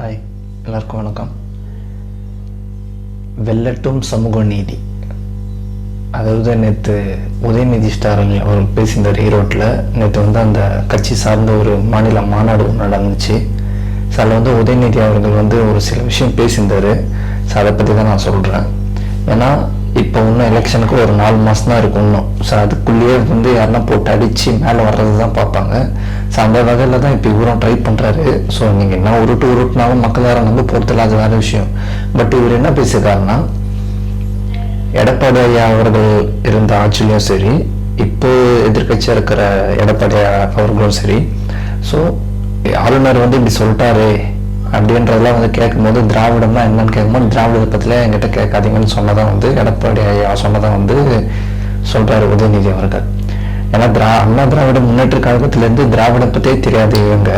Hi எல்லாருக்கும் வணக்கம். வெள்ளட்டும் சமூக நீதி. அதாவது நேற்று உதயநிதி ஸ்டாலின் அவர் பேசியிருந்தார் ஈரோட்டில் நேற்று வந்து அந்த கட்சி சார்ந்த ஒரு மாநில மாநாடு ஒன்று நடந்துச்சு. ஸோ அதில் வந்து உதயநிதி அவர்கள் வந்து ஒரு சில விஷயம் பேசியிருந்தார். ஸோ அதை பற்றி தான் நான் சொல்கிறேன் ஏன்னா இப்போ இன்னும் எலெக்ஷனுக்கு ஒரு நாலு மாதம் தான் இருக்கும் இன்னும். ஸோ அதுக்குள்ளேயே வந்து யாரெல்லாம் போட்டு அடித்து மேலே வர்றது தான் பார்ப்பாங்க. ஸோ அந்த வகையில் தான் இப்போ இவரும் ட்ரை பண்ணுறாரு ஸோ நீங்கள் என்ன உருட்டு உருட்டுனாலும் மக்களாரம் வந்து நம்ப அது வேறு விஷயம். பட் இவர் என்ன பேசியிருக்காருன்னா எடப்பாடி ஐயா அவர்கள் இருந்த ஆட்சியிலும் சரி இப்போ எதிர்க்கட்சியாக இருக்கிற எடப்பாடி அவர்களும் சரி. ஸோ ஆளுநர் வந்து இப்படி சொல்லிட்டாரு அப்படின்றதெல்லாம் வந்து கேட்கும்போது திராவிடம்னா என்னன்னு கேட்கும்போது திராவிட பற்றில என்கிட்ட கேட்காதீங்கன்னு சொன்னதான் வந்து எடப்பாடி ஐயா சொன்னதான் வந்து சொல்கிறாரு உதயநிதி அவர்கள். ஏன்னா திரா அண்ணா திராவிட முன்னேற்ற கழகத்திலேருந்து திராவிடம் பற்றியே தெரியாது இவங்க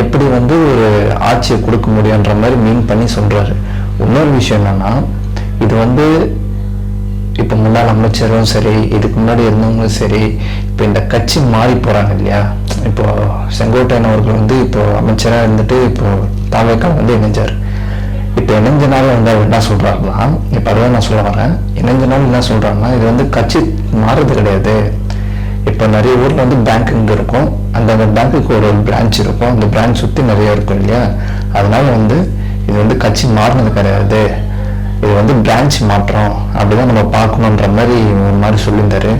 எப்படி வந்து ஒரு ஆட்சியை கொடுக்க முடியுன்ற மாதிரி மீன் பண்ணி சொல்கிறாரு இன்னொரு விஷயம் என்னன்னா இது வந்து இப்போ முன்னாள் அமைச்சரும் சரி இதுக்கு முன்னாடி இருந்தவங்களும் சரி இப்போ இந்த கட்சி மாறி போகிறாங்க இல்லையா? இப்போ செங்கோட்டையன் அவர்கள் வந்து இப்போ அமைச்சராக இருந்துட்டு இப்போ தாவேக்கால் வந்து இணைஞ்சார். இப்போ இணைஞ்ச நாள் வந்து அவர் என்ன சொல்கிறாருன்னா இப்போ அதை நான் சொல்ல வரேன். இணைஞ்ச நாள் என்ன சொல்கிறாருன்னா இது வந்து கட்சி மாறுறது கிடையாது. இப்போ நிறைய ஊரில் வந்து பேங்க் இங்கே இருக்கும். அந்த அந்த பேங்க்குக்கு ஒரு பிரான்ச் இருக்கும். அந்த பிரான்ச் சுற்றி நிறைய இருக்கும் இல்லையா? அதனால வந்து இது வந்து கட்சி மாறினது கிடையாது. இது வந்து பிரான்ச் மாற்றம். அப்படிதான் நம்ம பார்க்கணுன்ற மாதிரி ஒரு மாதிரி சொல்லியிருந்தாரு.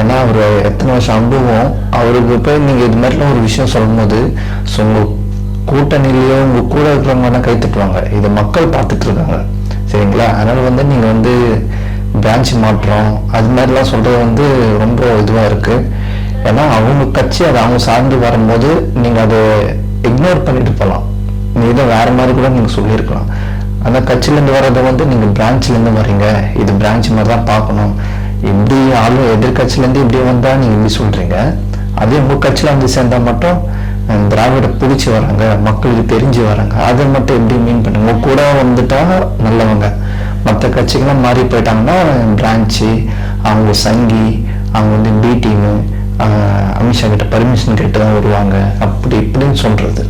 ஏன்னா அவர் எத்தனை வருஷம் அனுபவம். அவருக்கு போய் நீங்கள் இது மாதிரிலாம் ஒரு விஷயம் சொல்லும்போது ஸோ உங்கள் கூட்டணியிலேயோ உங்கள் கூட இருக்கிறவங்க தான் கை தட்டுவாங்க. இதை மக்கள் பார்த்துட்டு இருக்காங்க. சரிங்களா? அதனால வந்து நீங்கள் வந்து பிரான்ச் மாற்றம் அது மாதிரிலாம் சொல்கிறது வந்து ரொம்ப இதுவாக இருக்குது ஏன்னா அவங்க கட்சி அதை அவங்க சார்ந்து வரும்போது நீங்கள் அதை இக்னோர் பண்ணிட்டு போகலாம் நீ இதை வேற மாதிரி கூட நீங்கள் சொல்லியிருக்கலாம். அந்த கட்சியிலேருந்து வர்றதை வந்து நீங்கள் பிரான்ச்லேருந்து வரீங்க இது பிரான்ச் மாதிரி தான் பார்க்கணும். இப்படி ஆளு எதிர்கட்சியிலேருந்து இப்படி வந்தால் நீங்கள் இப்படி சொல்கிறீங்க அதே உங்கள் கட்சியில் வந்து சேர்ந்தால் மட்டும் திராவிட பிடிச்சி வராங்க மக்களுக்கு தெரிஞ்சு வராங்க. அதை மட்டும் எப்படி மீன் பண்ணுங்க? கூட வந்துட்டா நல்லவங்க. மற்ற கட்சிகள்லாம் மாறி போயிட்டாங்கன்னா பிரான்ச்சு அவங்க சங்கி அவங்க வந்து பி டீமு அமித்ஷா கிட்ட பர்மிஷன் கேட்டு தான் வருவாங்க. அப்படி இப்படின்னு சொல்கிறது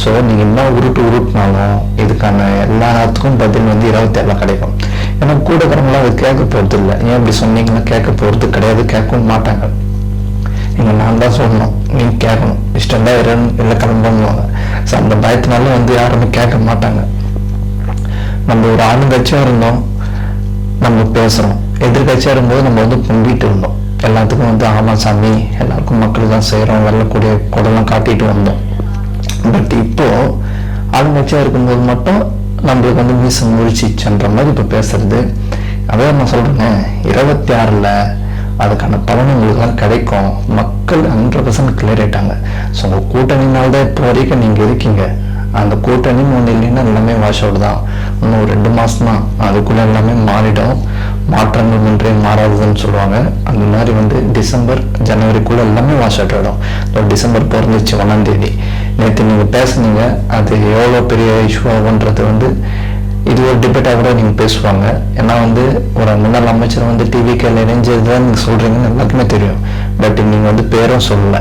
ஸோ நீங்கள் என்ன உருட்டு உருட்டினாலும் இதுக்கான எல்லாத்துக்கும் பதில் வந்து இருபத்தேழில் கிடைக்கும். ஏன்னா கூட இருக்கிறவங்களாம் அது கேட்க போகிறது இல்லை ஏன் இப்படி சொன்னீங்கன்னா கேட்க போகிறது கிடையாது கேட்கவும் மாட்டாங்க. நீங்கள் நான் தான் சொல்லணும். நீ கேட்கணும். இஷ்டம் தான் இல்லை கிளம்புவாங்க ஸோ அந்த பயத்தினால வந்து யாருமே கேட்க மாட்டாங்க. நம்ம ஒரு ஆளுங்கட்சியாக இருந்தோம். நம்ம பேசுகிறோம் எதிர்கட்சியாக இருக்கும்போது நம்ம வந்து பொங்கிட்டு இருந்தோம். எல்லாத்துக்கும் வந்து ஆமா சாமி எல்லாருக்கும் மக்கள் தான் செய்கிறோம் வெள்ளக்கூடிய குடலாம் காட்டிட்டு வந்தோம். பட் இப்போ ஆளுங்கட்சியாக இருக்கும்போது மட்டும் நம்மளுக்கு வந்து மீசம் முழிச்சிச்சுன்ற மாதிரி இப்போ பேசுறது. அதே நான் சொல்கிறேனே இருபத்தி ஆறில் அதுக்கான பலன் உங்களுக்குலாம் கிடைக்கும். மக்கள் ஹண்ட்ரட் பர்சன்ட் கிளியர் ஆயிட்டாங்க. ஸோ உங்கள் கூட்டணினால் தான் இப்போ வரைக்கும் நீங்கள் இருக்கீங்க. அந்த கூட்டணின்னு ஒன்று இல்லைன்னா எல்லாமே வாஷ் அவுட் தான். இன்னும் ஒரு ரெண்டு மாதம் தான் அதுக்குள்ளே எல்லாமே மாறிடும். மாற்றங்கள் ஒன்றே மாறாததுன்னு சொல்லுவாங்க. அந்த மாதிரி வந்து டிசம்பர் ஜனவரிக்குள்ளே எல்லாமே வாஷ் அவுட் ஆகிடும் இப்போ டிசம்பர் பிறந்துச்சு ஒன்றாம் தேதி. நேற்று நீங்கள் பேசுனீங்க அது எவ்வளோ பெரிய இஷ்யூ ஆகுன்றது வந்து இது ஒரு டிபேட்டாக கூட நீங்கள் பேசுவாங்க. ஏன்னா வந்து ஒரு முன்னாள் அமைச்சர் வந்து டிவிக்கில் இணைஞ்சது தான் நீங்கள் சொல்கிறீங்கன்னு எல்லாருக்குமே தெரியும். பட் நீங்கள் வந்து பேரும் சொல்லலை.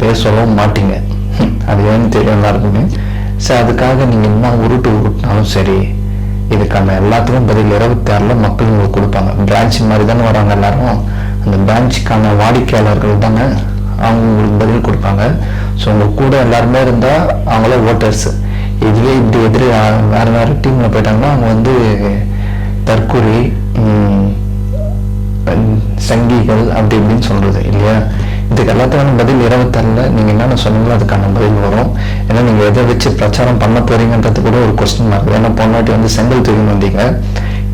பேர் சொல்லவும் மாட்டீங்க. அது ஏன்னு தெரியும் எல்லாருக்குமே. ஸோ அதுக்காக நீங்கள் என்ன உருட்டு உருட்டினாலும் சரி இதுக்கான எல்லாத்துக்கும் பதில் இருபத்தி ஆறில் மக்கள் உங்களுக்கு கொடுப்பாங்க. பிரான்ச் மாதிரி தானே வராங்க எல்லாரும். அந்த பிரான்ச்சுக்கான வாடிக்கையாளர்கள் தானே அவங்க உங்களுக்கு பதில் கொடுப்பாங்க. ஸோ உங்கள் கூட எல்லாருமே இருந்தால் அவங்களே ஓட்டர்ஸு இதுவே இப்படி எதிரே வேறு வேற வேற டீமில் போயிட்டாங்கன்னா அவங்க வந்து தற்கொலை சங்கிகள் அப்படி இப்படின்னு சொல்றது இல்லையா? இதுக்கு எல்லாத்துக்கான பதில் இருபத்தாறுல நீங்க என்னென்ன சொன்னீங்களோ அதுக்கான பதில் வரும். ஏன்னா நீங்க எதை வச்சு பிரச்சாரம் பண்ண போறீங்கன்றது கூட ஒரு கொஸ்டின் மார்க் ஏன்னா போன வாட்டி வந்து செங்கல் தூக்கி வந்தீங்க.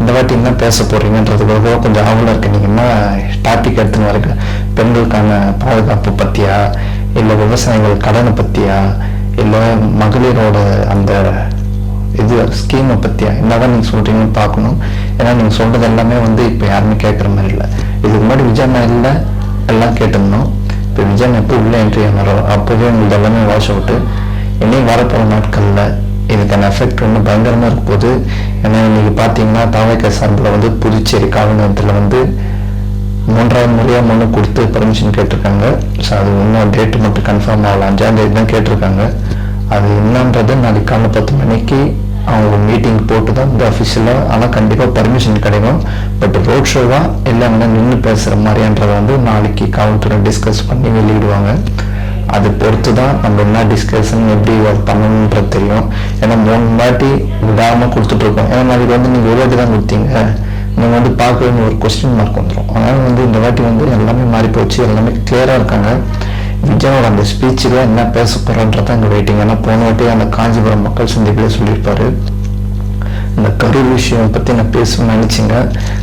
இந்த வாட்டி என்ன பேச போறீங்கன்றது கூட கொஞ்சம் ஆவலா இருக்கு. நீங்க என்ன டாபிக் எடுத்துன்னு வரீங்க? பெண்களுக்கான பாதுகாப்பு பத்தியா? இல்ல விவசாயிகள் கடனை பத்தியா? இல்லை மகளிரோட அந்த இது ஸ்கீமை பற்றியா என்னதான் நீங்கள் சொல்கிறீங்கன்னு பார்க்கணும். ஏன்னா நீங்கள் சொல்கிறது எல்லாமே வந்து இப்போ யாருமே கேட்குற மாதிரி இல்லை. இதுக்கு முன்னாடி விஜய் இல்லை எல்லாம் கேட்டிருந்தோம். இப்போ விஜய் எப்போ உள்ளே என்ட்ரி ஆனாரோ அப்போவே உங்களுக்கு எல்லாமே வாஷ் அவுட்டு இனியும் வரப்போகிற நாட்களில் இதுக்கான எஃபெக்ட் வந்து பயங்கரமாக இருக்கும் போது ஏன்னா இன்னைக்கு பார்த்தீங்கன்னா தாவக சார்பில் வந்து புதுச்சேரி காவலத்தில் வந்து மூன்றாவது முறையாக மனு கொடுத்து பர்மிஷன் கேட்டிருக்காங்க. ஸோ அது இன்னும் டேட்டு மட்டும் கன்ஃபார்ம் ஆகல. அஞ்சாந்தேதி தான் கேட்டிருக்காங்க. அது என்னன்றது நாளைக்கு காலைல பத்து மணிக்கு அவங்க மீட்டிங் போட்டு தான் இந்த அஃபிஷியலாக ஆனால் கண்டிப்பாக பர்மிஷன் கிடைக்கும். பட் ரோட் ஷோ தான் எல்லாமே நின்று பேசுகிற மாதிரின்றதை வந்து நாளைக்கு காவல்துறை டிஸ்கஸ் பண்ணி வெளியிடுவாங்க. அது பொறுத்து தான் நம்ம என்ன டிஸ்கஷன் எப்படி ஒர்க் பண்ணணுன்றது தெரியும். ஏன்னா மூணு வாட்டி விடாமல் கொடுத்துட்ருக்கோம் ஏன்னா நாளைக்கு வந்து நீங்கள் ஒரு வாட்டி தான் கொடுத்தீங்க. நீங்கள் வந்து பார்க்க ஒரு கொஸ்டின் மார்க் வந்துடும் அதனால் வந்து இந்த வாட்டி வந்து எல்லாமே மாறி போச்சு. எல்லாமே கிளியராக இருக்காங்க. விஜயோட அந்த ஸ்பீச்சில் என்ன பேச போகிறோன்றத அங்கே வெயிட்டிங் ஏன்னா போன வாட்டி அந்த காஞ்சிபுரம் மக்கள் சந்திப்பில் சொல்லியிருப்பார். இந்த கரூர் விஷயம் பற்றி நான் பேசணும்னு நினச்சிங்க.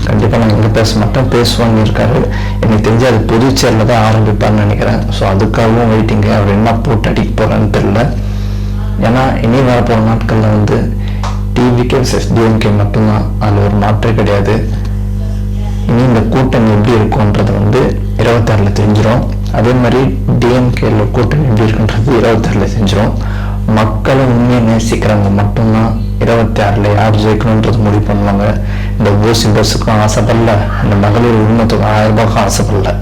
கண்டிப்பாக நான் இங்கே பேச மாட்டேன். பேசுவாங்க இருக்காரு எனக்கு தெரிஞ்சு அது புதுச்சேரியில் தான் ஆரம்பிப்பார்னு நினைக்கிறேன். ஸோ அதுக்காகவும் வெயிட்டிங்க அவர் என்ன போட்டு அடிக்க போகிறான்னு தெரியல. ஏன்னா இனி வரப்போகிற நாட்களில் வந்து டிவிகே விசஸ் டிஎம்கே மட்டும்தான் அதில் ஒரு மாற்றே கிடையாது? இனி இந்த கூட்டணி எப்படி இருக்கும்ன்றது வந்து இருபத்தாறில் தெரிஞ்சிடும் அதே மாதிரி டிஎம்கேல கூட்டணி எப்படி இருக்குன்றது இருபத்தாறில் தெரிஞ்சிடும் மக்களை உண்மையை நேசிக்கிறவங்க மட்டும்தான் இருபத்தி ஆறில் யார் ஜெயிக்கணுன்றது முடிவு பண்ணுவாங்க. இந்த ஓசி பஸ்ஸுக்கும் ஆசைப்படல இந்த மகளிர் உரிமத்துக்கும் ஆயிரம் ரூபாய்க்கும் ஆசைப்படல.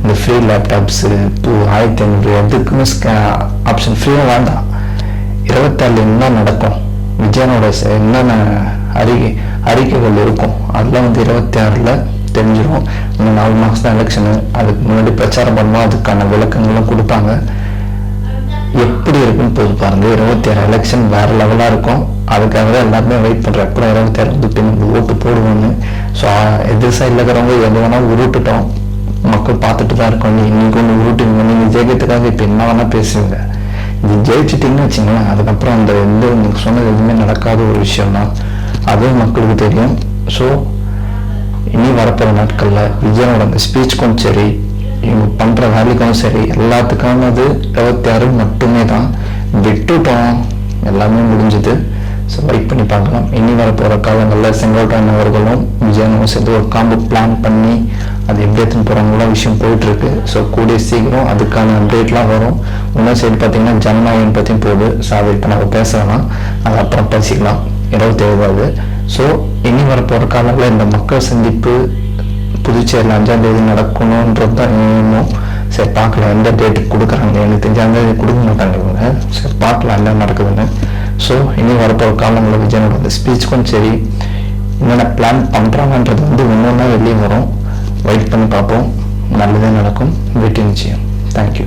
இந்த ஃப்ரீ லேப்டாப்ஸு டூ ஆயிரத்தி ஐநூறு எதுக்குமே ஆப்ஷன் ஃப்ரீயாக வேண்டாம். இருபத்தாறில் என்ன நடக்கும்? விஜயனோட என்னென்ன அறிக்கை அறிக்கைகள் இருக்கும் அதெல்லாம் வந்து இருபத்தி ஆறில் தெரிஞ்சிடும் இன்னும் நாலு மாதம் தான் எலெக்ஷனு அதுக்கு முன்னாடி பிரச்சாரம் பண்ணுவோம். அதுக்கான விளக்கங்களும் கொடுப்பாங்க. எப்படி இருக்குன்னு போது பாருங்கள் இருபத்தி ஆறு எலெக்ஷன் வேறு லெவலாக இருக்கும். அதுக்காக தான் எல்லாருமே வெயிட் பண்ணுறேன் அப்புறம் இருபத்தி ஆறு வந்து பின் ஓட்டு போடுவோம்னு. ஸோ எதிர் சைடில் இருக்கிறவங்க எது வேணால் உருட்டுட்டோம். மக்கள் பார்த்துட்டு தான் இருக்கோம். நீ இன்னைக்கு ஒன்று உருட்டுவீங்க நீங்கள் ஜெயிக்கிறதுக்காக இப்போ என்ன வேணால் பேசுவீங்க நீ ஜெயிச்சிட்டிங்கன்னு வச்சுங்களேன் அதுக்கப்புறம் அந்த எந்த உங்களுக்கு சொன்னது எதுவுமே நடக்காத ஒரு விஷயம் தான் அதுவும் மக்களுக்கு தெரியும். ஸோ இனி வரப்போகிற நாட்களில் விஜயனோட அந்த ஸ்பீச்சுக்கும் சரி இவங்க பண்ணுற வேலைக்கும் சரி எல்லாத்துக்கானது இருபத்தி ஆறு மட்டுமே தான். விட்டுட்டோம். எல்லாமே முடிஞ்சது. ஸோ வெயிட் பண்ணி பார்க்கலாம். இனி வரப்போகிற காலங்களில் செங்கோட்டையன் அவர்களும் விஜயனும் சேர்ந்து ஒரு காம்போ பிளான் பண்ணி அது எப்படி எடுத்துன்னு போகிறாங்களோ விஷயம் போயிட்டுருக்கு. ஸோ கூடிய சீக்கிரம் அதுக்கான அப்டேட்லாம் வரும். இன்னொரு சைடு பார்த்தீங்கன்னா ஜனநாயகம் பற்றியும் போகுது. ஸோ அதை இப்போ நம்ம பேச வேணாம். அது அப்புறம் பேசிக்கலாம். இரவு தேவையாது. ஸோ இனி வரப்போகிற காலங்களில் இந்த மக்கள் சந்திப்பு புதுச்சேரியில் அஞ்சாம் தேதி நடக்கணுன்றது தான் இன்னும் சரி பார்க்கலாம். எந்த டேட்டுக்கு கொடுக்குறாங்க? எனக்கு தெரிஞ்ச அந்த தேதி கொடுக்க மாட்டாங்க இவங்க. சரி பார்க்கலாம் என்ன நடக்குதுன்னு. ஸோ இனி வரப்போகிற காலங்களில் விஜயனோட அந்த ஸ்பீச்சுக்கும் சரி என்னென்ன பிளான் பண்ணுறாங்கன்றது வந்து ஒன்று ஒன்றா வெளியே வரும். வெயிட் பண்ணி பார்ப்போம். நல்லதே நடக்கும். வெற்றி நிச்சயம். தேங்க்யூ